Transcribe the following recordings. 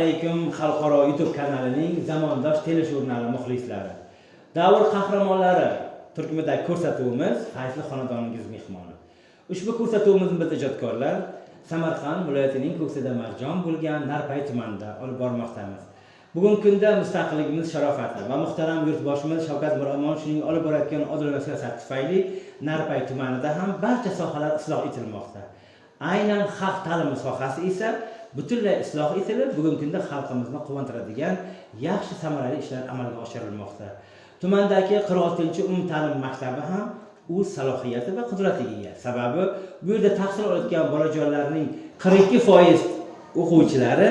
alaykum xalqaro YouTube kanalining zamondosh telejurnali muxlislari. Davr qahramonlari turkumidagi ko'rsatuvimiz Fayzli xonadoningiz mehmoni. Ushbu ko'rsatuvimizni biz ijodkorlar Samarqand viloyatining Ko'ksida marjon bo'lgan Narpay tumanida olib bormoqdamiz. Bugungi kunda mustaqilligimiz sharofati va muhtaram yurtboshimiz Shavkat Miromonovning olib borayotgan odilona siyosat tufayli Narpay tumanida ham barcha sohalar isloh etilmoqda. Aynan xalq ta'limi sohasi esa butunlay isloh etilib, bugungi kunda xalqimizni quvontiradigan yaxshi samarali ishlar amalga oshirilmoqda. Tumandagi 46-umumta'lim maktabi ham o'z salohiyati va qudratiga ega. Sababi bu yerda tahsil olayotgan bolajonlarning 42% o'quvchilari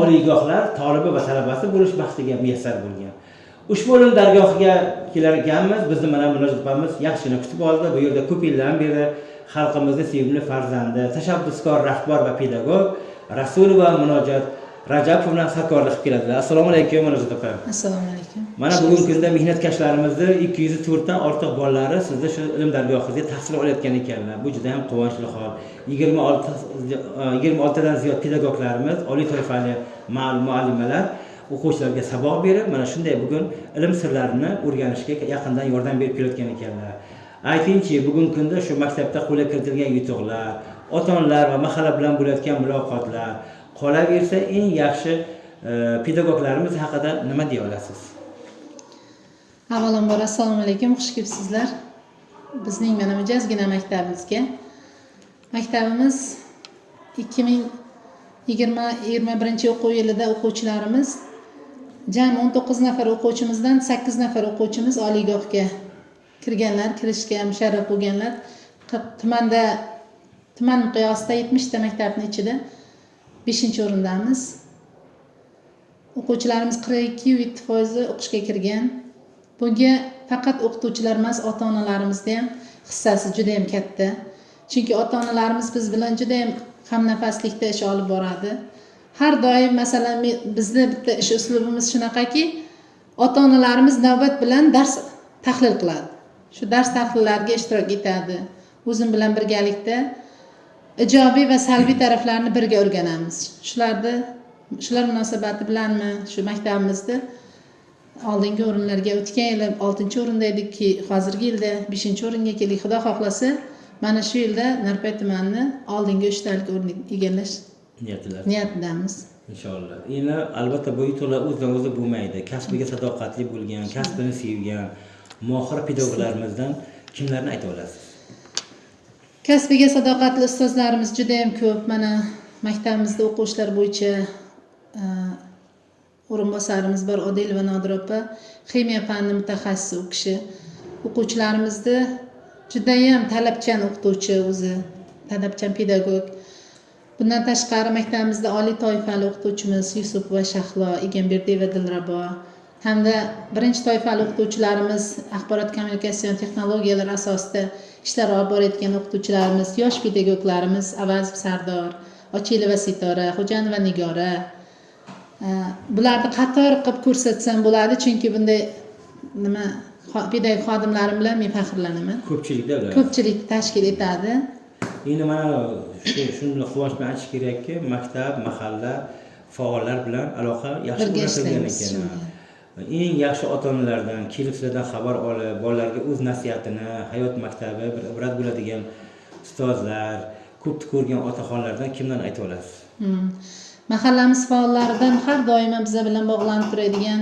oliygohlar tolibi va talabasi bo'lish baxtiga muyassar bo'lgan. Ushbu o'lim dargohiga kelar ekanmiz, bizni mana munosabat opamiz yaxshigina kutib oldi. Bu yerda ko'p yildan beri xalqimizni sevimli farzandi, tashabbuskor rahbar va pedagog Rasulova Munojat bilan hamkorlik qilib keladilar. Assalomu alaykum Munojat opa. assalomu alaykum Mana bugungi kunda mehnatkashlarimizni 204 dan ortiq bolalari sizni shu ilm dargohingizga tahsil olayotgan ekanlar. Bu juda ham quvonchli hol. 26 26 dan ziyod pedagoglarimiz, oliy toifali muallimalar o'quvchilarga saboq berib, mana shunday bugun ilm sirlarini o'rganishga yaqindan yordam berib kelayotgan ekanlar. Aytingchi, bugungi kunda shu maktabda qo'lga kiritilgan yutuqlar, ota-onalar va mahalla bilan bo'layotgan muloqotlar, qolaversa eng yaxshi e, pedagoglarimiz haqida nima deya olasiz? avvalambor assalomu alaykum. Xush kelibsizlar. Bizning mana mijozgina maktabimizga. Maktabimiz 2020-21 o'quv yilida o'quvchilarimiz jami 19 nafar o'quvchimizdan 8 nafar o'quvchimiz oliygohga kirganlar kirishga musharraf bo'lganlar. Tumanda tuman miqyosida 70 ta maktabni ichida 5 o'rindamiz o'quvchilarimiz 42 foizi o'qishga kirgan bunga faqat o'qituvchilar emas ota onalarimizni ham hissasi juda yam katta. Chunki ota onalarimiz biz bilan juda yam hamnafaslikda ish olib boradi. Har doim masalan bizni bitta ish uslubimiz shunaqaki ota onalarimiz navbat bilan dars tahlil qiladi. Shu dars tahlillariga ishtirok etadi. O'zim bilan birgalikda ijobiy va salbiy taraflarni birga o'rganamiz shularni shular munosabati bilanmi shu maktabimizda oldingi o'rinlarga o'tgan yili oltinchi o'rinda edik ki hozirgi yilda beshinchi o'ringa keldik xudo xohlasa mana shu yilda narpay tumanini oldingi uchtalik o'rni egallash Niyatilar. niyatidamiz Inshaalloh. Endi albatta bu yutuqlar o'zidan o'zi bo'lmaydi. Kasbiga sadoqatli bo'lgan, kasbini sevgan, mohir pedagoglarimizdan kimlarni ayta olasiz? Kasbiga sadoqatli ustozlarimiz juda yam ko'p. Mana maktabimizda o'quvchilar bo'yicha e, o'rinbosarimiz bor odilova nodira opa. Ximiya fanni mutaxassisi u kishi. O'quvchilarimizni judayam talabchan o'qituvchi o'zi talabchan pedagog. Bundan tashqari maktabimizda oliy toifali o'qituvchimiz yusupova shahlo egamberdiyeva dilrabo. Hamda birinchi toifali o'qituvchilarimiz axborot kommunikatsion texnologiyalari asosida ishlar olib borayotgan o'qituvchilarimiz yosh pedagoglarimiz avazov sardor ochilova sitora xo'janova nigora Э, bularni qator qilib ko'rsatsam bo'ladi chunki bunday nima pedagog xodimlarim bilan men faxrlanaman Ko'pchilikda ular. ko'pchilik tashkil etadi Endi mana shu shuni quvonch bilan aytish kerakki, maktab, mahalla faollar bilan aloqa yaxshi o'rnatilgan ekan. Eng yaxshi ota-onalardan kelib sizlardan xabar olib, bolalarga o'z nasihatini, hayot maktabi bir ibrat bo'ladigan ustozlar, ko'p ko'rgan otaxonlardan kimdan ayta olasiz? Hmm. Mahallamiz faollaridan har doim biza bilan bog'lanib turadigan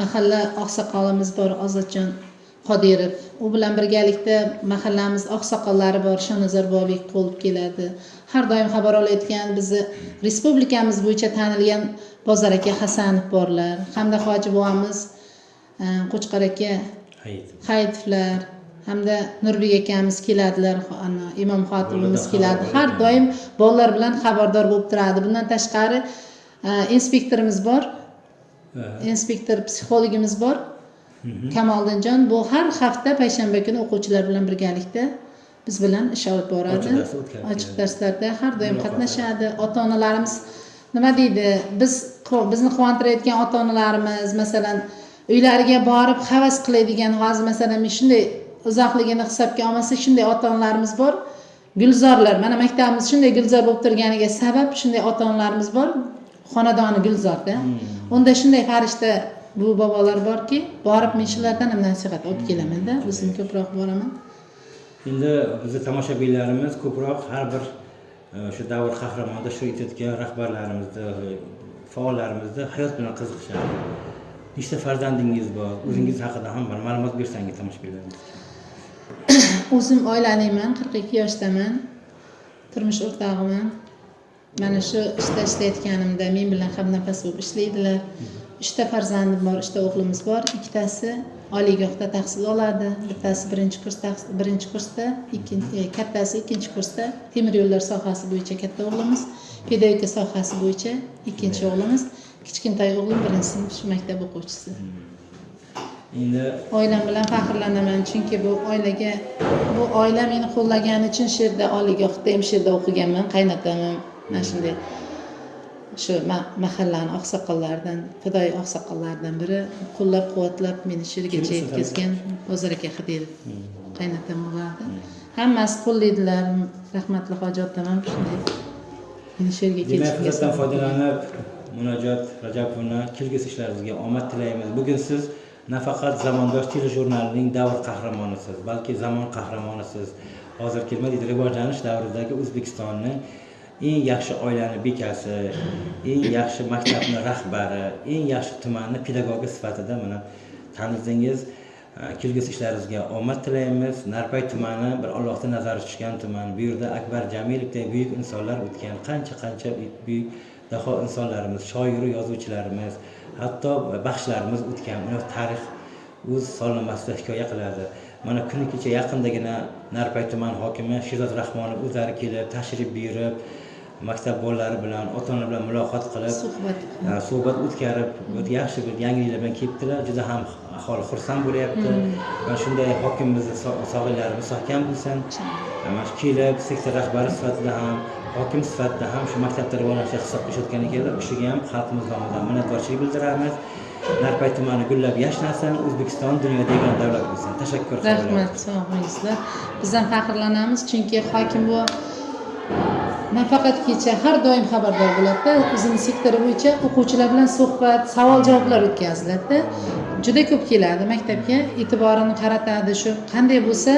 mahalla oqsoqolimiz bor ozodjon qodirov. U bilan birgalikda mahallamiz oqsoqollari bor shonazar bobek bo'lib keladi. Har doim xabar olayotgan bizni respublikamiz bo'yicha tanilgan bozor aka hasanov borlar hamda hoji buvamiz e, qo'chqor aka Hayit. hayitovlar hamda nurbek akamiz keladilar imom xotibimiz Boladan keladi. har doim bolalar bilan xabardor bo'lib turadi. Bundan tashqari e, inspektorimiz bor. Ha. inspektor psixologimiz bor kamoliddinjon bu har hafta payshanba kuni o'quvchilar bilan birgalikda biz bilan ish olib boradi. Ochiq darslarda har doim qatnashadi. Ota onalarimiz nima deydi? Biz bizni quvontirayotgan ota onalarimiz masalan uylariga borib havas qiladigan hozir masalan men shunday uzoqligini hisobga olmasak shunday ota onalarimiz bor. Gulzorlar mana maktabimiz shunday gulzor bo'lib turganiga sabab shunday ota onalarimiz bor. Xonadoni gulzorda. Unda shunday farishta bu bobolar borki borib men shulardan ham nasihat olib kelamanda o'zim ko'proq boraman. Endi bizni tomoshabinlarimiz ko'proq har bir e, shu davr qahramonida ishtirok etayotgan rahbarlarimizni faollarimizni hayot bilan qiziqishadi. Nechta farzandingiz bor? O'zingiz haqida ham bir ma'lumot bersangiz tomoshabinlarimizga o'zim oilaliman qirq ikki yoshdaman turmush o'rtog'iman. Mana shu ishda ishlayotganimda men bilan hamnafas bo'lib ishlaydilar uchta farzandim bor uchta o'g'limiz bor. Ikkitasi oliygohda tahsil oladi bittasi birinchi kurs birinchi kursda ikkinchi e, kattasi ikkinchi kursda temir yo'llar sohasi bo'yicha katta o'g'limiz pedagogika sohasi bo'yicha ikkinchi o'g'limiz kichkintoy o'g'lim birinchi sinf shu maktab o'quvchisi. Endi oilam bilan faxrlanaman chunki bu oilaga bu oila meni qo'llagani uchun shu yerda oliygohda ham shu yerda o'qiganman qaynotam ham mana shunday shu ma- mahallani oqsoqollaridan fidoyi oqsoqollardan biri qo'llab quvvatlab meni shu yergacha yetkazgan bozor aka hidilov qaynotam bo'lardi hammasi qo'llaydilar. Rahmatli hoji otam ham shunday. Meni shu yerga demak fursatdan foydalanib munojot rajapovna kelgusi ishlaringizga omad tilaymiz. Bugun siz nafaqat zamondosh telejurnalining davr qahramonisiz balki zamon qahramonisiz. Hozirgi nima deydi rivojlanish davridagi o'zbekistonni eng yaxshi oilani bekasi eng yaxshi maktabni rahbari eng yaxshi tumanni pedagogi sifatida mana tanidingiz e, kelgusi ishlaringizga omad tilaymiz. Narpay tumani bir allohni nazari tushgan tuman bu yerda akbar jamilovdek buyuk insonlar o'tgan qancha qancha buyuk daho insonlarimiz shoiru yozuvchilarimiz hatto baxshilarimiz o'tgan ular tarix o'z sonlamasida hikoya qiladi. Mana kuni kecha yaqindagina narpay tuman hokimi sherzod rahmonov o'zlari kelib tashrif buyurib maktab bolalari bilan ota onalar bilan muloqot qilib suhbat. suhbat o'tkazib yaxshi bir yangiliklar bilan kelibdilar. Juda ham aholi xursand bo'lyapti. Va shunday hokimimizni so- sog'liqlari mustahkam bo'lsin. Mana shu kelib sektor rahbari sifatida ham hokim sifatida ham shu maktabda rivojlanishga hissa qo'shayotgan ekanlar o'shaga ham xalqimiz nomidan minnatdorchilik bildiramiz. Narpay tumani gullab yashnasin o'zbekiston dunyoda yagona davlat bo'lsin. Tashakkur rahmat sog' bo'lingizlar. Biz ham faxrlanamiz chunki hokim buva nafaqat kecha har doim xabardor bo'ladida o'zini sektori bo'yicha o'quvchilar bilan suhbat savol javoblar o'tkaziladida juda ko'p keladi. Maktabga e'tiborini qaratadi. Shu qanday bo'lsa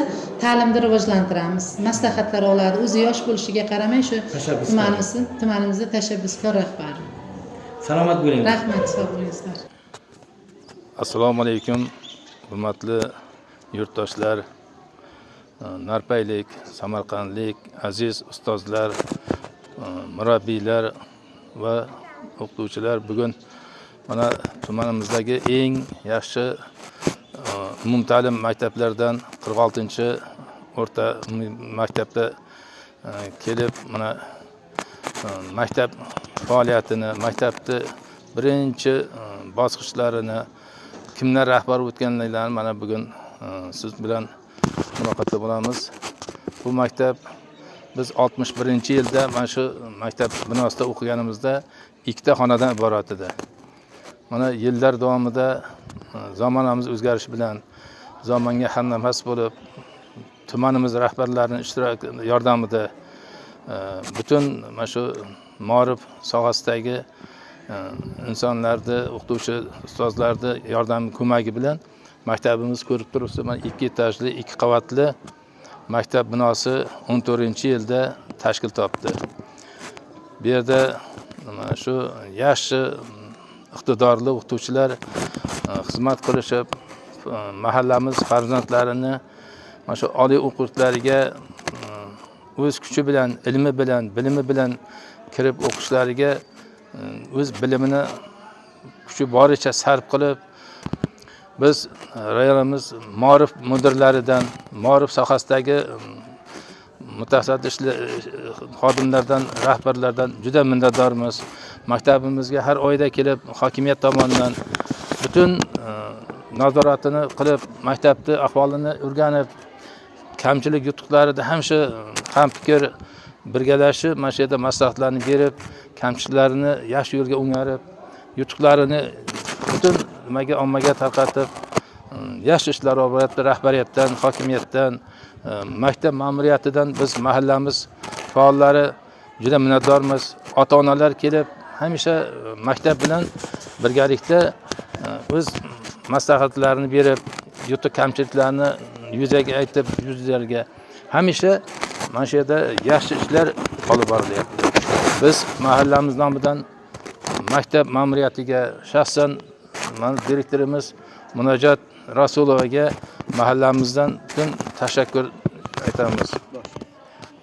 ta'limni rivojlantiramiz maslahatlar oladi o'zi yosh bo'lishiga qaramay shu tumanimizni tumanimizda tashabbuskor rahbar. Salomat bo'ling. Rahmat sog' bo'lingizlar. Assalomu alaykum hurmatli yurtdoshlar narpaylik samarqandlik aziz ustozlar murabbiylar va o'qituvchilar bugun mana tumanimizdagi eng yaxshi umumta'lim maktablardan qirq oltinchi o'rta maktabda kelib mana maktab faoliyatini maktabni birinchi bosqichlarini kimlar rahbar o'tganliklarini mana bugun siz bilan muloqotda bo'lamiz. Bu maktab biz 61 yilda mana shu maktab binosida o'qiganimizda ikkita xonadan iborat edi. Mana yillar davomida e, zamonamiz o'zgarishi bilan zamonga hamnafas bo'lib tumanimiz rahbarlarining ishtirok yordamida e, butun mana shu ma'rif sohasidagi e, insonlarni o'qituvchi ustozlarni yordami ko'magi bilan maktabimiz ko'rib turibsiz mana ikki etajli ikki qavatli maktab binosi o'n to'rtinchi yilda tashkil topdi. Bu yerda mana shu yaxshi iqtidorli o'qituvchilar e, xizmat qilishib e, mahallamiz farzandlarini mana shu oliy o'quv yurtlariga e, o'z kuchi bilan ilmi bilan bilimi bilan kirib o'qishlariga o'z bilimini kuchi boricha sarf qilib biz e, rayonimiz ma'rif mudirlaridan ma'rif sohasidagi mutasaddi xodimlardan rahbarlardan juda minnatdormiz maktabimizga har oyda kelib hokimiyat tomonidan butun e, nazoratini qilib maktabni ahvolini o'rganib kamchilik yutuqlarida ham shu hamfikr birgalashib mana shu yerda maslahatlarni berib kamchiliklarini yaxshi yo'lga o'nglarib yutuqlarini butun nimaga ommaga tarqatib e, yaxshi ishlar olyapti rahbariyatdan hokimiyatdan e, maktab ma'muriyatidan biz mahallamiz faollari juda minnatdormiz. Ota onalar kelib hamisha e, maktab bilan birgalikda o'z maslahatlarini berib yurtda kamchiliklarni yuzaga aytib yuzlarga hamisha mana shu yerda yaxshi ishlar olib borilyapti. Biz mahallamiz nomidan maktab ma'muriyatiga shaxsan mana direktorimiz munojot rasulovaga mahallamizdan butun tashakkur aytamiz.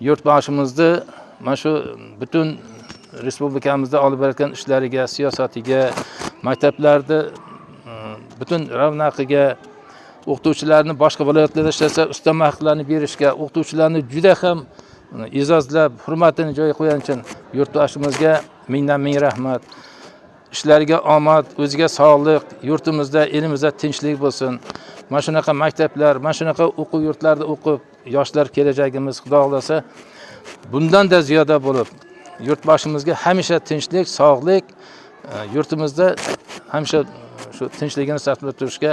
Yurtboshimizni mana shu butun respublikamizda olib borayotgan ishlariga siyosatiga maktablarni e, butun ravnaqiga o'qituvchilarni boshqa viloyatlarda ishlasa ustama haqlarini berishga o'qituvchilarni juda ham e'zozlab hurmatini joyiga qo'ygani uchun yurtdoshimizga mingdan ming rahmat. İshlariga omad o'ziga sog'lik yurtimizda elimizda tinchlik bo'lsin mana shunaqa maktablar mana shunaqa o'quv yurtlarida o'qib yoshlar kelajagimiz xudo xohlasa bundanda ziyoda bo'lib yurtboshimizga hamisha tinchlik sog'lik e, yurtimizda hamisha shu tinchligini saqlab turishga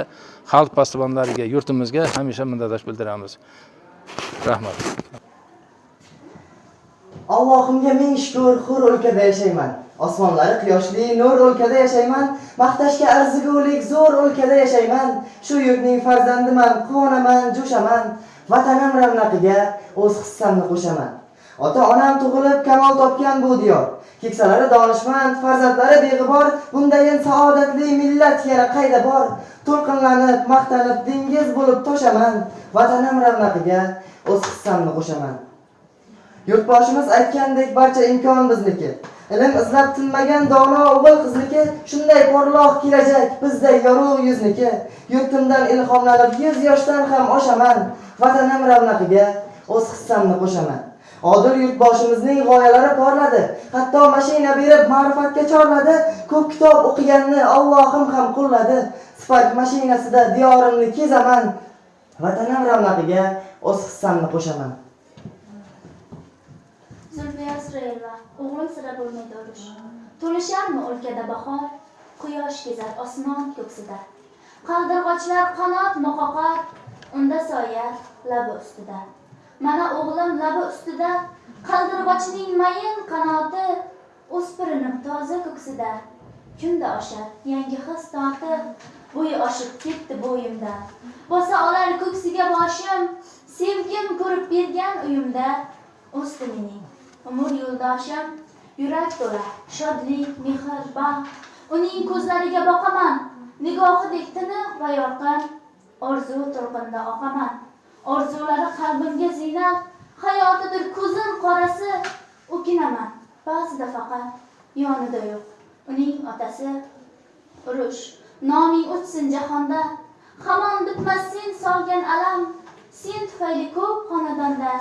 xalq posbonlariga yurtimizga hamisha minnatdorchilik bildiramiz. Rahmat Allohimga ming shukr, hur o'lkada yashayman. Osmonlari quyoshli nur o'lkada yashayman. Maqtashga arzigulik zo'r o'lkada yashayman. Shu yurtning farzandiman, quvonaman, jo'shaman. Vatanim ravnaqiga o'z hissamni qo'shaman. Ota-onam tug'ilib kamol topgan bu diyor. Keksalari donishmand, farzandlari beg'ubor, bundayin saodatli millat yana qayda bor? To'lqinlanib, maqtanib dengiz bo'lib toshaman. Vatanim ravnaqiga o'z hissamni qo'shaman. Yurtboshimiz aytgandek barcha imkon bizniki. Ilm izlab tinmagan dono o'g'il qizniki, shunday porloq kelajak bizday yorug' yuzniki. Yurtimdan ilhomlanib 100 yoshdan ham oshaman, vatanim ravnaqiga o'z hissamni qo'shaman. Odil yurtboshimizning g'oyalari porladi, hatto mashina berib ma'rifatga chorladi, ko'p kitob o'qiganni Allohim ham qo'lladi. Sifat mashinasida diyorimni kezaman, vatanim ravnaqiga o'z hissamni qo'shaman. Zulfiya Isroilova, o'g'lim sira bo'lmaydi urush. To'lisharmi o'lkada bahor, quyosh kezar osmon ko'ksida. Qaldirg'ochlar qanot muqoqar, unda soya labi ustida. Mana o'g'lim labi ustida, qaldirg'ochning mayin qanoti o'spirinim toza ko'ksida. Kunda oshar yangi his tortib, bo'yi oshib ketdi bo'yimdan. Bosa olar ko'ksiga boshim, sevgim ko'rib bergan uyimda o'sdi mening umr yo'ldoshim yurak to'la shodlik mehr baxt uning ko'zlariga boqaman. Nigohidek tiniq va yorqin. Orzu to'lqinida oqaman. Orzulari qalbimga ziynat. Hayotidir ko'zim qorasi. O'kinaman. Ba'zida faqat yonida yo'q. Uning otasi urush. Noming o'chsin jahonda. Hamon bitmas sen solgan alam. Sen tufayli ko'p xonadonda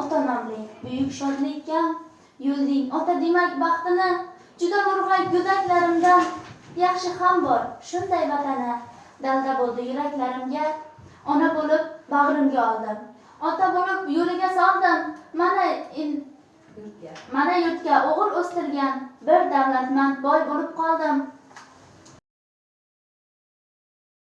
ota nomli buyuk shodlikka yo'lding. Ota demak baxtini juda nurg'ay go'daklarimdan yaxshi ham bor. Shunday vatani dalda bo'ldi yuraklarimga. Ona bo'lib bag'rimga oldim. Ota bo'lib yo'liga soldim. Mana in- mana yurtga o'g'il o'stirgan bir davlatmand boy bo'lib qoldim